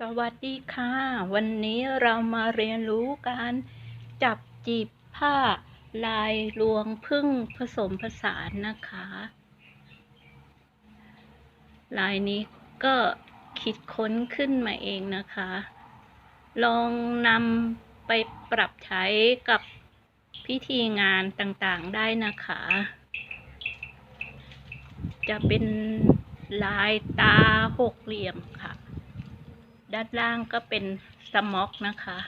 สวัสดีค่ะ วันนี้เรามาเรียนรู้การจับจีบผ้าลายรวงพึ่งผสมผสานนะคะ ลายนี้ก็คิดค้นขึ้นมาเองนะคะ ลองนำไปปรับใช้กับพิธีงานต่างๆได้นะคะ จะเป็นลายตาหกเหลี่ยมค่ะ ด้านล่างก็เป็นสม็อกนะคะ